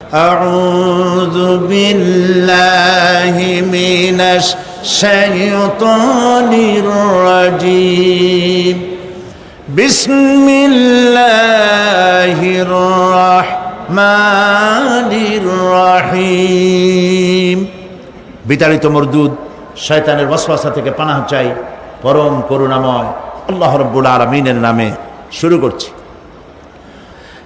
أعوذ بالله من الشيطان الرجيم بسم الله الرحمن الرحيم বিতাড়িত মরদুদ শয়তানের ওয়াসওয়াসা থেকে পানাহ চাই পরম করুণাময় আল্লাহ রব্বুল আলমিনের নামে শুরু করছি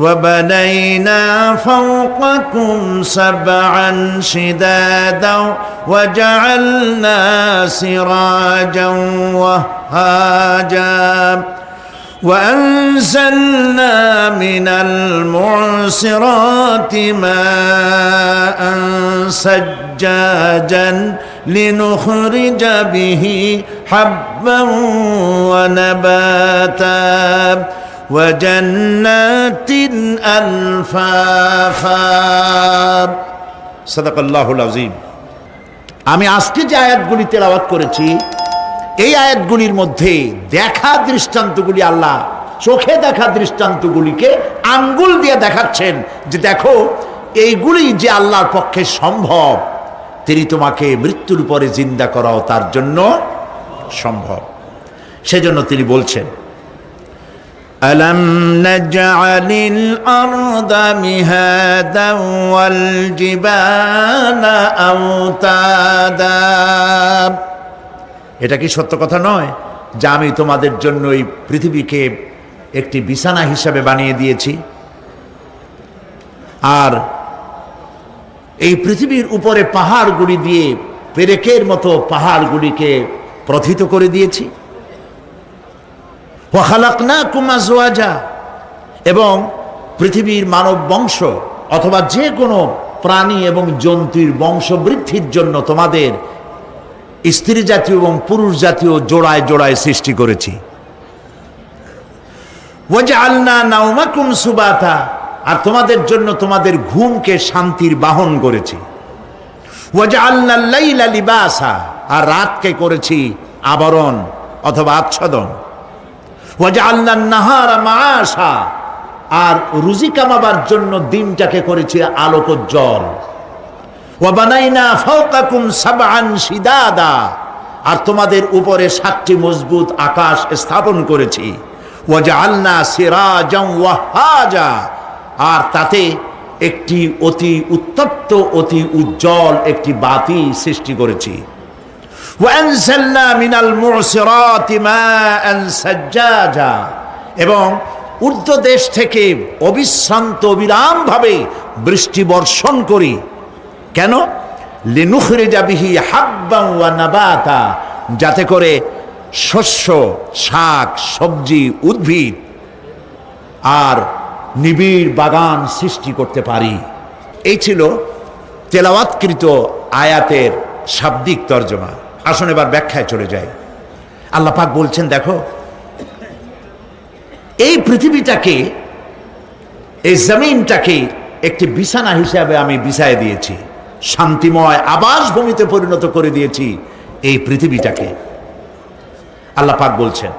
وبنينا فوقكم سبعا شدادا وجعلنا سراجا وهاجا وأنزلنا من المعصرات ماء سجاجا لنخرج به حبا ونباتا وجنات ألفافا صدق الله العظيم আমি আজকে যে আয়াতগুলি তেলাওয়াত করেছি এই আয়াতগুলির মধ্যে দেখা দৃষ্টান্তগুলি আল্লাহ চোখে দেখা দৃষ্টান্তগুলিকে আঙ্গুল দিয়ে দেখাচ্ছেন যে দেখো এইগুলি যে আল্লাহর পক্ষে সম্ভব তিনি তোমাকে মৃত্যুর পরে জিন্দা করাও তার জন্য সম্ভব সেজন্য তিনি বলছেন ألم نجعل الأرض مهادا والجبال أوتادا এটা কি সত্য কথা নয় যে আমি তোমাদের জন্য এই পৃথিবীকে একটি বিছানা হিসাবে বানিয়ে দিয়েছি আর এই পৃথিবীর উপরে পাহাড়গুলি দিয়ে পেরেকের মতো পাহাড়গুলিকে প্রথিত করে দিয়েছি এবং পৃথিবীর মানব বংশ অথবা যে কোনো প্রাণী এবং জন্তুর বংশ বৃদ্ধির জন্য তোমাদের স্ত্রী জাতীয় এবং পুরুষ জাতীয় জোড়ায় জোড়ায় সৃষ্টি করেছি। সুবাতা। আর তোমাদের জন্য তোমাদের ঘুমকে শান্তির বাহন করেছি। আর রাতকে করেছি আবরণ অথবা আচ্ছাদন। নাহারা মাসা আর রুজি কামাবার জন্য দিনটাকে করেছে আলোকোজ্জ্বল। ওয়াবানাইনা আর তোমাদের উপরে সাতটি মজবুত আকাশ স্থাপন করেছি। ওয়াহাজা আর তাতে একটি অতি উত্তপ্ত, অতি উজ্জ্বল একটি বাতি সৃষ্টি করেছি। মিনাল সাজ্জাজা এবং উর্ধ্ব দেশ থেকে অবিশ্রান্ত অবিরামভাবে বৃষ্টি বর্ষণ করি। কেন? লিনুখরে যাবিহি নাবাতা, যাতে করে শস্য, শাক, সবজি, উদ্ভিদ আর নিবিড় বাগান সৃষ্টি করতে পারি। এই ছিল তেলাওয়াতকৃত আয়াতের শাব্দিক তর্জমা। আসুন এবার ব্যাখ্যায় চলে যাই। আল্লাহ পাক বলছেন, দেখো, এই পৃথিবীটাকে, এই জমিনটাকে একটি বিছানা হিসাবে আমি বিছায় দিয়েছি। শান্তিময় আবাস ভূমিতে পরিণত করে দিয়েছি এই পৃথিবীটাকে। আল্লাহ পাক বলছেন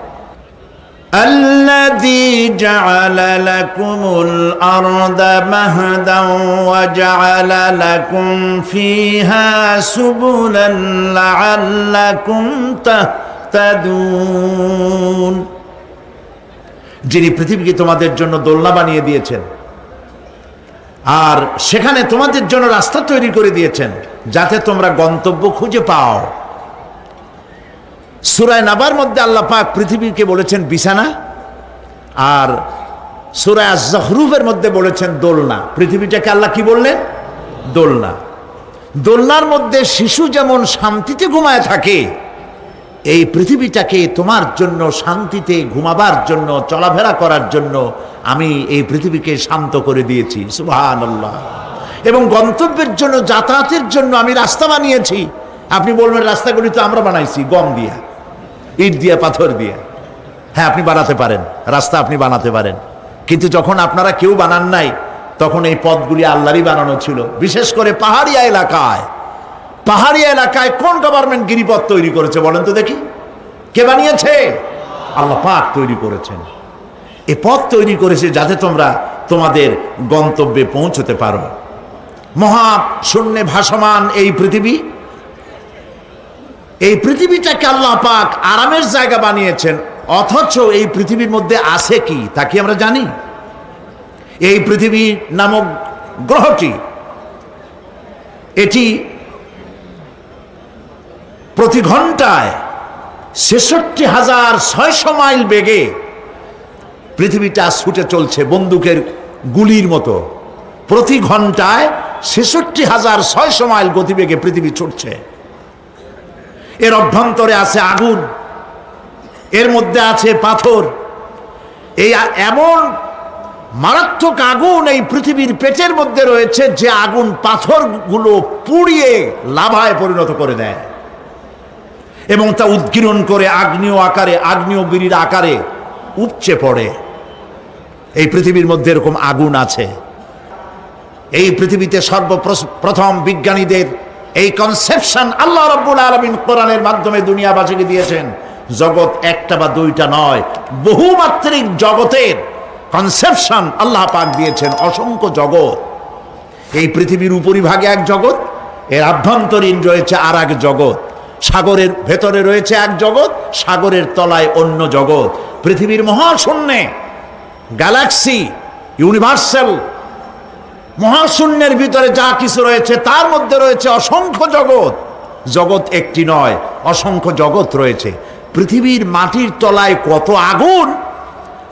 الذي جعل لكم الأرض مهدا وجعل لكم فيها سبلا لعلكم تهتدون যিনি পৃথিবীকে তোমাদের জন্য দোলনা বানিয়ে দিয়েছেন আর সেখানে তোমাদের জন্য রাস্তা তৈরি করে দিয়েছেন যাতে তোমরা গন্তব্য খুঁজে পাও সুরায় নাবার মধ্যে আল্লাহ পাক পৃথিবীকে বলেছেন বিছানা, আর সুরায় জহরুফের মধ্যে বলেছেন দোলনা। পৃথিবীটাকে আল্লাহ কি বললেন? দোলনা। দোলনার মধ্যে শিশু যেমন শান্তিতে ঘুমায় থাকে, এই পৃথিবীটাকে তোমার জন্য শান্তিতে ঘুমাবার জন্য, চলাফেরা করার জন্য আমি এই পৃথিবীকে শান্ত করে দিয়েছি। আল্লাহ এবং গন্তব্যের জন্য, যাতায়াতের জন্য আমি রাস্তা বানিয়েছি। আপনি বলবেন, রাস্তাগুলি তো আমরা বানাইছি, গম দিয়া। ইট দিয়ে, পাথর দিয়ে। হ্যাঁ আপনি বানাতে পারেন, রাস্তা আপনি বানাতে পারেন। কিন্তু যখন আপনারা কেউ বানান নাই, তখন এই পথগুলি আল্লাহরই বানানো ছিল। বিশেষ করে পাহাড়িয়া এলাকায়। পাহাড়িয়া এলাকায় কোন গভর্নমেন্ট গিরিপথ তৈরি করেছে বলেন তো দেখি। কে বানিয়েছে? আল্লাহ পাক তৈরি করেছেন। এ পথ তৈরি করেছে যাতে তোমরা তোমাদের গন্তব্যে পৌঁছতে পারো। মহা শূন্যে ভাসমান এই পৃথিবী। এই পৃথিবীটাকে আল্লাহ পাক আরামের জায়গা বানিয়েছেন, অথচ এই পৃথিবীর মধ্যে আছে কি, তা কি আমরা জানি? এই পৃথিবী নামক গ্রহটি, এটি প্রতি ঘন্টায় ছেষট্টি হাজার ছয়শো মাইল বেগে পৃথিবীটা ছুটে চলছে বন্দুকের গুলির মতো। প্রতি ঘন্টায় ছেষট্টি হাজার ছয়শো মাইল গতিবেগে পৃথিবী ছুটছে। এর অভ্যন্তরে আছে আগুন, এর মধ্যে আছে পাথর। এই এমন মারাত্মক আগুন এই পৃথিবীর পেটের মধ্যে রয়েছে যে আগুন পাথরগুলো পুড়িয়ে লাভায় পরিণত করে দেয়। এবং তা উদ্গীরণ করে আগ্নেয় আকারে, আগ্নেয়গিরির আকারে উপচে পড়ে। এই পৃথিবীর মধ্যে এরকম আগুন আছে। এই পৃথিবীতে সর্বপ্রথম বিজ্ঞানীদের এই কনসেপশন আল্লাহ রব্বুল আলমিন কোরআনের মাধ্যমে দুনিয়াবাসীকে দিয়েছেন। জগৎ একটা বা দুইটা নয়, বহুমাত্রিক জগতের কনসেপশন আল্লাহ পাক দিয়েছেন অসংখ্য জগৎ। এই পৃথিবীর উপরিভাগে এক জগৎ, এর আভ্যন্তরীণ রয়েছে আর এক জগৎ। সাগরের ভেতরে রয়েছে এক জগৎ, সাগরের তলায় অন্য জগৎ। পৃথিবীর মহাশূন্যে গ্যালাক্সি ইউনিভার্সাল মহাশূন্যের ভিতরে যা কিছু রয়েছে, তার মধ্যে রয়েছে অসংখ্য জগৎ। জগৎ একটি নয়, অসংখ্য জগৎ রয়েছে। পৃথিবীর মাটির তলায় কত আগুন,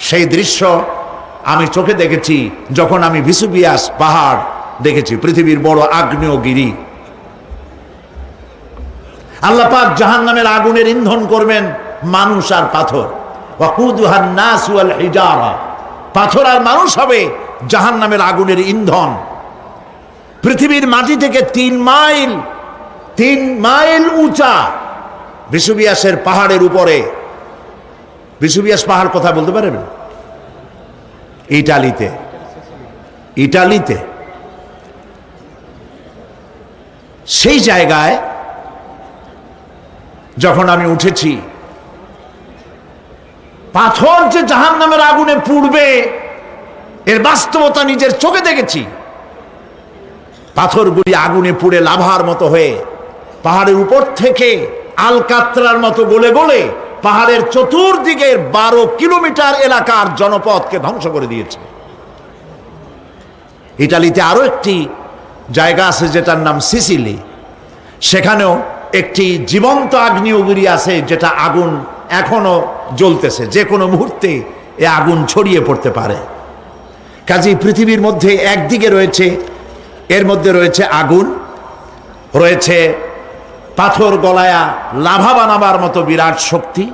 সেই দৃশ্য আমি চোখে দেখেছি যখন আমি ভিসুবিয়াস পাহাড় দেখেছি, পৃথিবীর বড় আগ্নেয়গিরি। আল্লাহ পাক জাহান নামের আগুনের ইন্ধন করবেন মানুষ আর পাথর। পাথর আর মানুষ হবে জাহান নামের আগুনের ইন্ধন। পৃথিবীর মাটি থেকে তিন মাইল তিন মাইল উঁচা বিশুবিয়াসের পাহাড়ের উপরে। বিশুবিয়াস পাহাড় কথা বলতে পারেন? ইটালিতে। ইটালিতে। সেই জায়গায় যখন আমি উঠেছি, পাথর যে জাহান নামের আগুনে পুড়বে এর বাস্তবতা নিজের চোখে দেখেছি। পাথরগুলি আগুনে পুড়ে লাভার মতো হয়ে, পাহাড়ের উপর থেকে আলকাত্রার মতো গলে গলে পাহাড়ের চতুর্দিকের বারো কিলোমিটার এলাকার জনপদকে ধ্বংস করে দিয়েছে। ইটালিতে আরও একটি জায়গা আছে যেটার নাম সিসিলি। সেখানেও একটি জীবন্ত আগ্নেয়গিরি আছে যেটা আগুন এখনও জ্বলতেছে। যে কোনো মুহূর্তে এ আগুন ছড়িয়ে পড়তে পারে। কাজেই পৃথিবীর মধ্যে একদিকে রয়েছে, এর মধ্যে রয়েছে আগুন, রয়েছে পাথর গলায়া লাভা বানাবার মতো বিরাট শক্তি।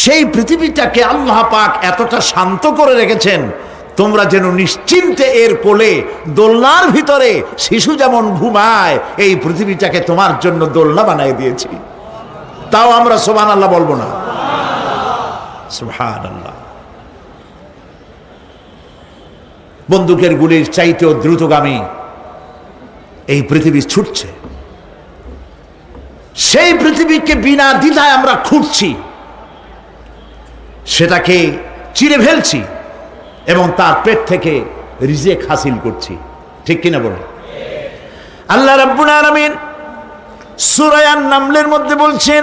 সেই পৃথিবীটাকে আল্লাহ পাক এতটা শান্ত করে রেখেছেন, তোমরা যেন নিশ্চিন্তে এর কোলে দোলনার ভিতরে শিশু যেমন ঘুমায়, এই পৃথিবীটাকে তোমার জন্য দোলনা বানিয়ে দিয়েছি। তাও আমরা সোমান আল্লাহ বলব না। সুবহান আল্লাহ বন্দুকের গুলির চাইতেও দ্রুতগামী। এই পৃথিবী ছুটছে। সেই পৃথিবীকে বিনা দ্বিধায় আমরা খুঁজছি সেটাকে চিরে ফেলছি এবং তার পেট থেকে রিজেক হাসিল করছি। ঠিক কিনা বলুন? আল্লাহ রাব্বুল আলামিন সূরা আন-নামলের মধ্যে বলছেন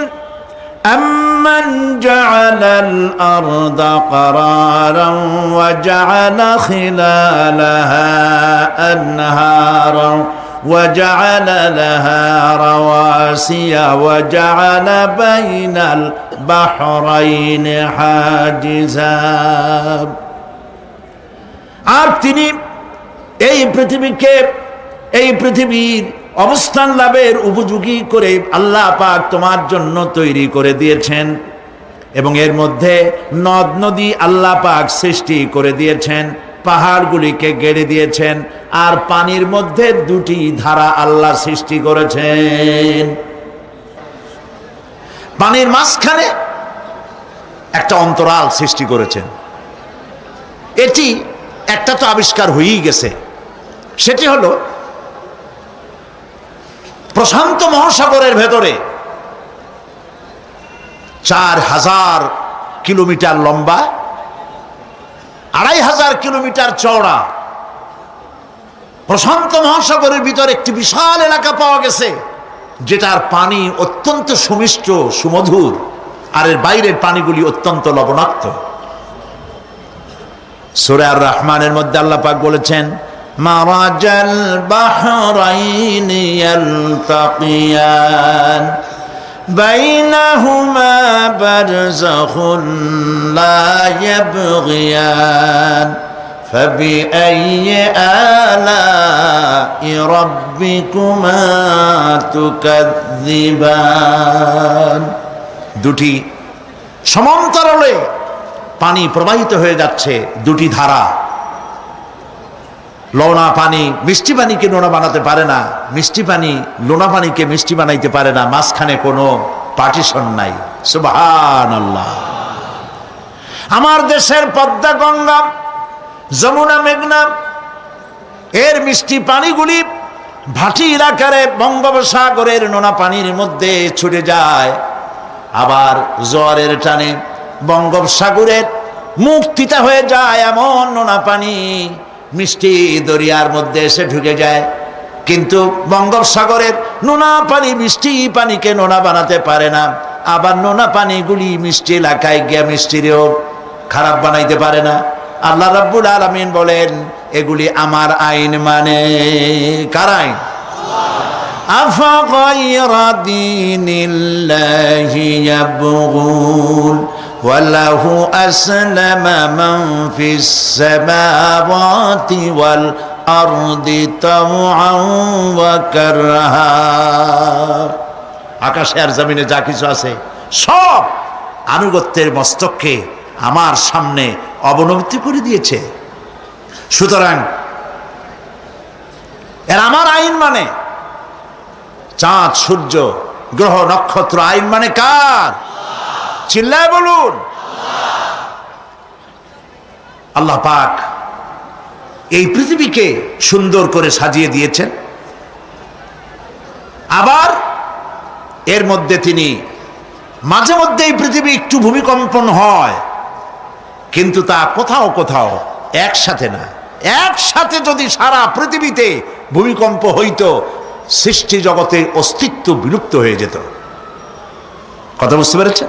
أمن جعل الأرض قرارا وجعل خلالها أنهارا وجعل لها رواسي وجعل بين البحرين حاجزا আর তিনি এই পৃথিবীকে এই পৃথিবীর অবস্থান লাভের উপযোগী করে আল্লাহ পাক তোমার জন্য তৈরি করে দিয়েছেন। এবং এর মধ্যে নদ নদী আল্লাহ পাক সৃষ্টি করে দিয়েছেন, পাহাড়গুলিকে গেড়ে দিয়েছেন, আর পানির মধ্যে দুটি ধারা আল্লাহ সৃষ্টি করেছেন। পানির মাঝখানে একটা অন্তরাল সৃষ্টি করেছেন। এটি একটা তো আবিষ্কার হয়েই গেছে। সেটি হলো প্রশান্ত মহাসাগরের ভেতরে চার হাজার কিলোমিটার লম্বা, আড়াই হাজার কিলোমিটার চওড়া। প্রশান্ত মহাসাগরের ভিতরে একটি বিশাল এলাকা পাওয়া গেছে, যেটার পানি অত্যন্ত সুমিষ্ট, সুমধুর, আর এর বাইরের পানিগুলি অত্যন্ত লবণাক্ত। সুরার রহমানের মধ্যে আল্লাহ পাক বলেছেন মারাজাল বাহরাইন ইয়ালতাকিয়ান বাইনাহুমা বারযাখুন লা ইয়াবগিয়ান فبأي آلاء ربكما تكذبان দুটি সমান্তরালে পানি প্রবাহিত হয়ে যাচ্ছে দুটি ধারা লোনা পানি, মিষ্টি পানিকে নোনা বানাতে পারে না। মিষ্টি পানি, লোনা পানিকে মিষ্টি বানাইতে পারে না। মাঝখানে কোনো পার্টিশন নাই। সুবহান আল্লাহ আমার দেশের পদ্মা গঙ্গা, যমুনা মেঘনা, এর মিষ্টি পানিগুলি ভাটি এলাকারে বঙ্গোপসাগরের নোনা পানির মধ্যে ছুটে যায়। আবার জ্বরের টানে বঙ্গোপসাগরের মুখ তিতা হয়ে যায় এমন নোনা পানি। মিষ্টি দরিয়ার মধ্যে এসে ঢুকে যায় কিন্তু বঙ্গোপসাগরের নোনা পানি মিষ্টি পানিকে নোনা বানাতে পারে না আবার নোনা পানিগুলি মিষ্টি এলাকায় গিয়া মিষ্টিরেও খারাপ বানাইতে পারে না আল্লাহ রাব্বুল আলামিন বলেন এগুলি আমার আইন মানে কার আইন أفغير دين الله يبغون وله أسلم من في السماوات والأرض طوعا وكرها আকাশে আর জমিনে যা কিছু আছে সব আনুগত্যের মস্তককে আমার সামনে অবনতি করে দিয়েছে সুতরাং এর আমার আইন মানে চাঁদ সূর্য গ্রহ নক্ষত্র আইন মানে কার চিল্লায় বলুন। আল্লাহ পাক এই পৃথিবীকে সুন্দর করে সাজিয়ে দিয়েছেন। আবার এর মধ্যে তিনি মাঝে মধ্যে এই পৃথিবী একটু ভূমিকম্পন হয়, কিন্তু তা কোথাও কোথাও একসাথে না। একসাথে যদি সারা পৃথিবীতে ভূমিকম্প হইতো, সৃষ্টি জগতের অস্তিত্ব বিলুপ্ত হয়ে যেত। কথা বুঝতে পেরেছেন?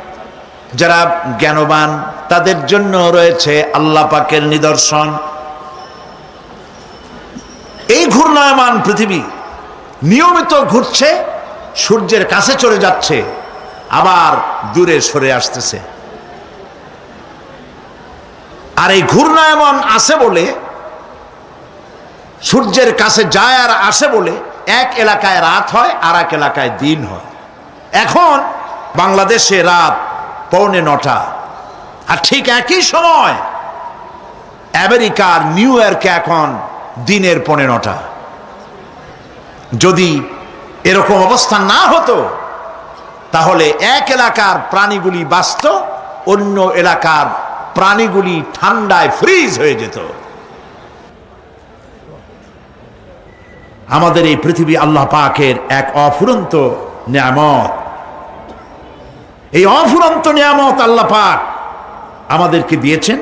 যারা জ্ঞানবান, তাদের জন্য রয়েছে আল্লাহ পাকের নিদর্শন। এই ঘূর্ণায়মান পৃথিবী নিয়মিত ঘুরছে, সূর্যের কাছে চলে যাচ্ছে, আবার দূরে সরে আসতেছে। আর এই ঘূর্ণায়মান আসে বলে, সূর্যের কাছে যায় আর আসে বলে এক এলাকায় রাত হয় আর এক এলাকায় দিন হয়। এখন বাংলাদেশে রাত পৌনে নটা। আর ঠিক একই সময় আমেরিকার নিউ ইয়র্কে এখন দিনের পৌনে নটা। যদি এরকম অবস্থা না হতো, তাহলে এক এলাকার প্রাণীগুলি বাঁচত, অন্য এলাকার প্রাণীগুলি ঠান্ডায় ফ্রিজ হয়ে যেত। আমাদের এই পৃথিবী আল্লাহ পাকের এক অফুরন্ত নিয়ামত। এই অফুরন্ত নিয়ামত আল্লাহ পাক আমাদেরকে দিয়েছেন।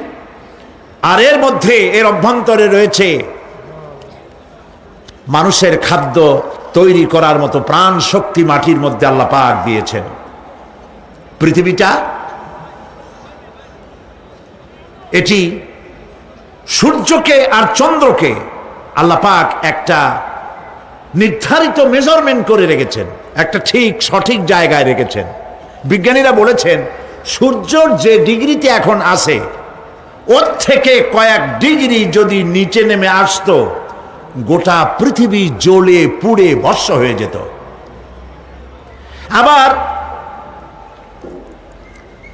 আর এর মধ্যে এর অভ্যন্তরে রয়েছে মানুষের খাদ্য তৈরি করার মতো প্রাণ শক্তি মাটির মধ্যে আল্লাহ পাক দিয়েছেন। পৃথিবীটা এটি সূর্যকে আর চন্দ্রকে আল্লাহ পাক একটা নির্ধারিত মেজারমেন্ট করে রেখেছেন, একটা ঠিক সঠিক জায়গায় রেখেছেন। বিজ্ঞানীরা বলেছেন, সূর্যর যে ডিগ্রিতে এখন আছে, ওর থেকে কয়েক ডিগ্রি যদি নিচে নেমে আসতো, গোটা পৃথিবী জ্বলে পুড়ে বর্ষ হয়ে যেত। আবার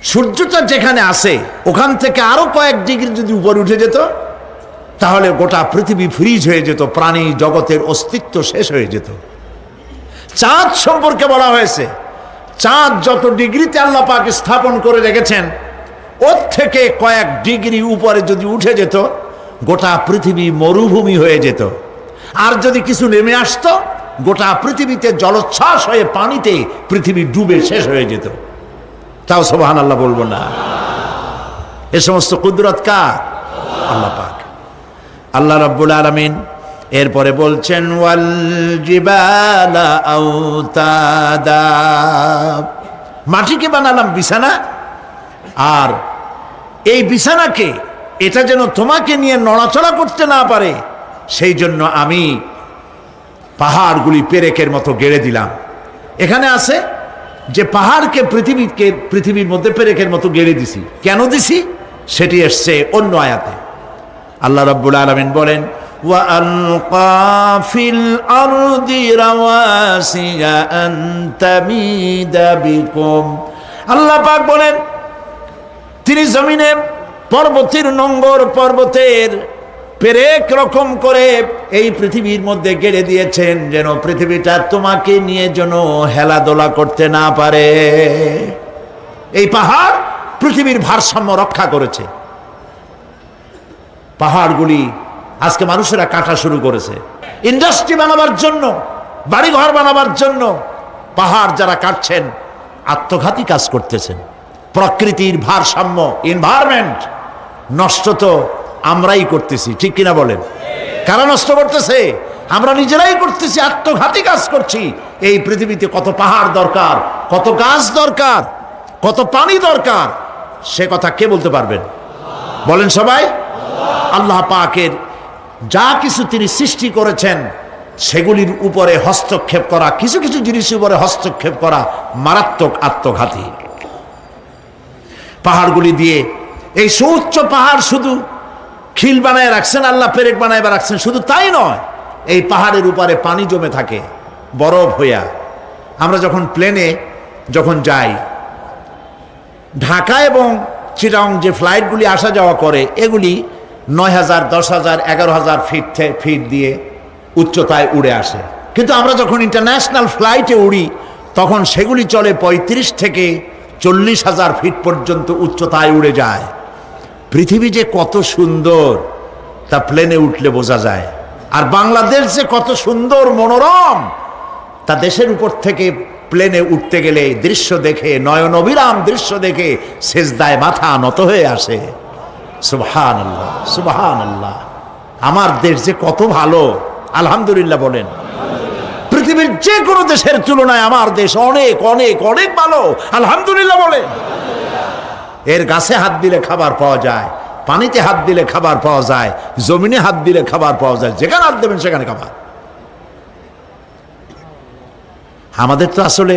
সূর্যটা যেখানে আছে, ওখান থেকে আরও কয়েক ডিগ্রি যদি উপরে উঠে যেত, তাহলে গোটা পৃথিবী ফ্রিজ হয়ে যেত, প্রাণী জগতের অস্তিত্ব শেষ হয়ে যেত। চাঁদ সম্পর্কে বলা হয়েছে চাঁদ যত ডিগ্রিতে আল্লাহ পাক স্থাপন করে রেখেছেন, ওর থেকে কয়েক ডিগ্রি উপরে যদি উঠে যেত, গোটা পৃথিবী মরুভূমি হয়ে যেত। আর যদি কিছু নেমে আসতো, গোটা পৃথিবীতে জলোচ্ছ্বাস হয়ে পানিতে পৃথিবী ডুবে শেষ হয়ে যেত। তাও সোবাহান আল্লাহ বলব না। এ সমস্ত কুদরত কার? আল্লাহ পাক। আল্লাহ রব্বুল আলমিন এরপরে বলছেন, ওয়াল জিবালা আউতাদা। মাটিকে বানালাম বিছানা, আর এই বিছানাকে, এটা যেন তোমাকে নিয়ে নড়াচড়া করতে না পারে, সেই জন্য আমি পাহাড়গুলি পেরেকের মতো গেড়ে দিলাম। এখানে আছে যে পাহাড়কে পৃথিবীকে, পৃথিবীর মধ্যে পেরেকের মতো গেড়ে দিছি। কেন দিছি? সেটি এসছে অন্য আয়াতে। আল্লাহ রাব্বুল আলামিন বলেন وألقى في الأرض رواسي أن تميد بكم আল্লাহ পাক বলেন তিনি জমিনে পর্বতের নঙ্গর পর্বতের পেরেক রকম করে এই পৃথিবীর মধ্যে গেড়ে দিয়েছেন যেন পৃথিবীটা তোমাকে নিয়ে যেন হেলাদোলা করতে না পারে এই পাহাড় পৃথিবীর ভারসাম্য রক্ষা করেছে পাহাড়গুলি আজকে মানুষেরা কাটা শুরু করেছে। ইন্ডাস্ট্রি বানাবার জন্য, বাড়িঘর বানাবার জন্য পাহাড় যারা কাটছেন, আত্মঘাতী কাজ করতেছেন। প্রকৃতির ভারসাম্য এনভায়রনমেন্ট নষ্ট তো আমরাই করতেছি, ঠিক কিনা বলেন? কারা নষ্ট করতেছে? আমরা নিজেরাই করতেছি, আত্মঘাতী কাজ করছি। এই পৃথিবীতে কত পাহাড় দরকার, কত গাছ দরকার, কত পানি দরকার, সে কথা কে বলতে পারবেন? বলেন সবাই। আল্লাহ পাকের যা কিছু তিনি সৃষ্টি করেছেন, সেগুলির উপরে হস্তক্ষেপ করা, কিছু কিছু জিনিসের উপরে হস্তক্ষেপ করা মারাত্মক আত্মঘাতী। পাহাড়গুলি দিয়ে, এই সুউচ্চ পাহাড় শুধু খিল বানায় রাখছেন, আল্লাহ পেরেক বানায় রাখছেন, শুধু তাই নয়, এই পাহাড়ের উপরে পানি জমে থাকে, বরফ হইয়া। আমরা যখন প্লেনে যখন যাই, ঢাকা এবং চিটাং যে ফ্লাইটগুলি আসা যাওয়া করে, এগুলি নয় হাজার, দশ হাজার, এগারো হাজার ফিট ফিট দিয়ে উচ্চতায় উড়ে আসে। কিন্তু আমরা যখন ইন্টারন্যাশনাল ফ্লাইটে উড়ি, তখন সেগুলি চলে পঁয়ত্রিশ থেকে চল্লিশ হাজার ফিট পর্যন্ত উচ্চতায় উড়ে যায়। পৃথিবী যে কত সুন্দর, তা প্লেনে উঠলে বোঝা যায়। আর বাংলাদেশ যে কত সুন্দর, মনোরম, তা দেশের উপর থেকে প্লেনে উঠতে গেলে দৃশ্য দেখে নয়ন অবিরাম দৃশ্য দেখে সেজদায় মাথা নত হয়ে আসে। সুবহান আল্লাহ সুবহান আল্লাহ আমার দেশ যে কত ভালো, আলহামদুলিল্লাহ বলেন। পৃথিবীর যে কোনো দেশের তুলনায় আমার দেশ অনেক অনেক অনেক ভালো, আলহামদুলিল্লাহ বলেন। এর গাছে হাত দিলে খাবার পাওয়া যায়, পানিতে হাত দিলে খাবার পাওয়া যায়, জমিনে হাত দিলে খাবার পাওয়া যায়, যেখানে হাত দেবেন সেখানে খাবার। আমাদের তো আসলে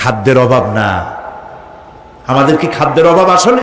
খাদ্যের অভাব না। আমাদের কি খাদ্যের অভাব আসলে?